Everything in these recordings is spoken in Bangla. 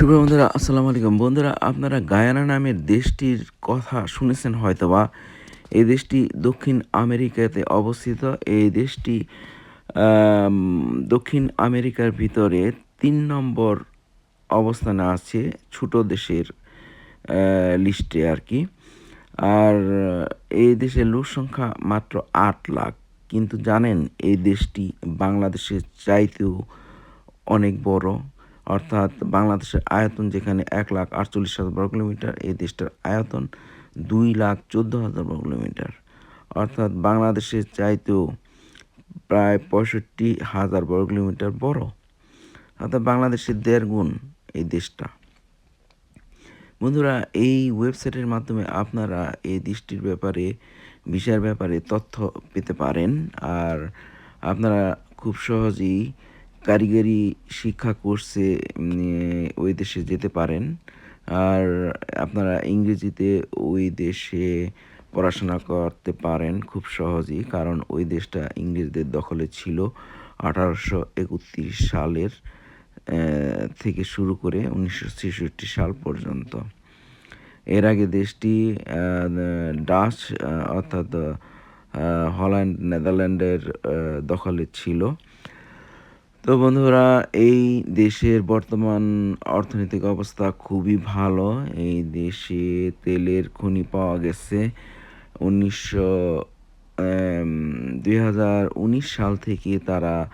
শুভ বন্ধুরা, আসসালামু আলাইকুম। বন্ধুরা, আপনারা গায়ানা নামের দেশটির কথা শুনেছেন হয়তোবা। এই দেশটি দক্ষিণ আমেরিকাতে অবস্থিত। এই দেশটি দক্ষিণ আমেরিকার ভিতরে তিন নম্বর অবস্থানে আছে, ছোট দেশের লিস্টে আর কি আর এই দেশের লোক সংখ্যা মাত্র আট লাখ। কিন্তু জানেন, এই দেশটি বাংলাদেশের চাইতেও অনেক বড়। অর্থাৎ বাংলাদেশের আয়তন যেখানে এক লাখ আটচল্লিশ হাজার বর্গ কিলোমিটার, এই দেশটার আয়তন দুই লাখ চোদ্দ হাজার বর্গ কিলোমিটার। অর্থাৎ বাংলাদেশের চাইতেও প্রায় পঁয়ষট্টি হাজার বর্গ কিলোমিটার বড়। অর্থাৎ বাংলাদেশের দেড় গুণ এই দেশটা। বন্ধুরা, এই ওয়েবসাইটের মাধ্যমে আপনারা এই দেশটির ব্যাপারে, ভিসার ব্যাপারে তথ্য পেতে পারেন। আর আপনারা খুব সহজেই কারিগরি শিক্ষা কোর্সে ওই দেশে যেতে পারেন। আর আপনারা ইংরেজিতে ওই দেশে পড়াশোনা করতে পারেন খুব সহজেই, কারণ ওই দেশটা ইংরেজদের দখলে ছিল আঠারোশো একত্রিশ সালের থেকে শুরু করে উনিশশো ছেষট্টি সাল পর্যন্ত। এর আগে দেশটি ডাচ, অর্থাৎ হল্যান্ড, নেদারল্যান্ডের দখলে ছিল। তো বন্ধুরা, এই দেশের বর্তমান অর্থনৈতিক অবস্থা খুবই ভালো। এই দেশে তেলের খনি পাওয়া গেছে। উনিশশো দুই সাল থেকে তারা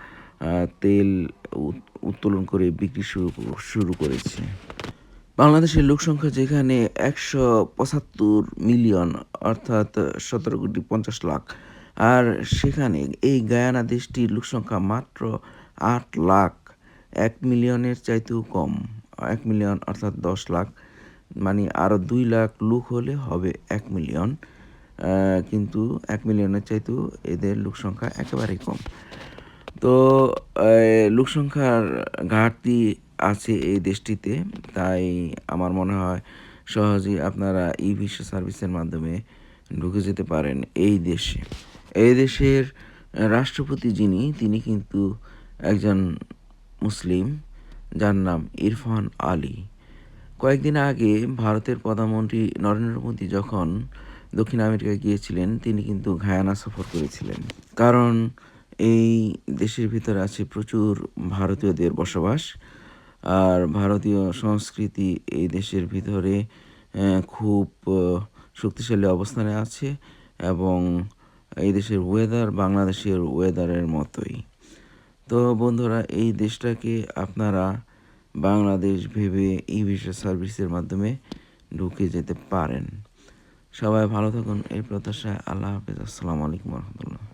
তেল উত- উত্তোলন করে বিক্রি শুরু শুরু করেছে। বাংলাদেশের লোক সংখ্যা যেখানে একশো পঁচাত্তর মিলিয়ন, অর্থাৎ সতেরো কোটি পঞ্চাশ লাখ। আর সেখানে এই গায়ানা দেশটির লোক সংখ্যা মাত্র আট লাখ এক মিলিয়নের চাইতেও কম। এক মিলিয়ন অর্থাৎ দশ লাখ। মানে আরও দুই লাখ লোক হলে হবে এক মিলিয়ন। কিন্তু এক মিলিয়নের চাইতেও এদের লোক সংখ্যা একেবারেই কম। তো লোক সংখ্যার ঘাটতি আছে এই দেশটিতে। তাই আমার মনে হয় সহজেই আপনারা ই ভিসা সার্ভিসের মাধ্যমে ঢুকে যেতে পারেন এই দেশে। এই দেশের রাষ্ট্রপতি যিনি, তিনি কিন্তু একজন মুসলিম যার নাম ইরফান আলী। কয়েকদিন আগে ভারতের প্রধানমন্ত্রী নরেন্দ্র মোদী যখন দক্ষিণ আমেরিকায় গিয়েছিলেন, তিনি কিন্তু ঘায়ানা সফর করেছিলেন। কারণ এই দেশের ভিতরে আছে প্রচুর ভারতীয়দের বসবাস, আর ভারতীয় সংস্কৃতি এই দেশের ভিতরে খুব শক্তিশালী অবস্থানে আছে এবং এই দেশের ওয়েদার বাংলাদেশের ওয়েদারের মতোই। তো বন্ধুরা, এই দেশটাকে আপনারা বাংলাদেশ ভেবে ই ভিসা সার্ভিসের মাধ্যমে ঢুকে যেতে পারেন। সবাই ভালো থাকুন, এই প্রত্যাশায় আল্লাহ হাফিজ। আসসালামু আলাইকুম রহমতুল্লাহ।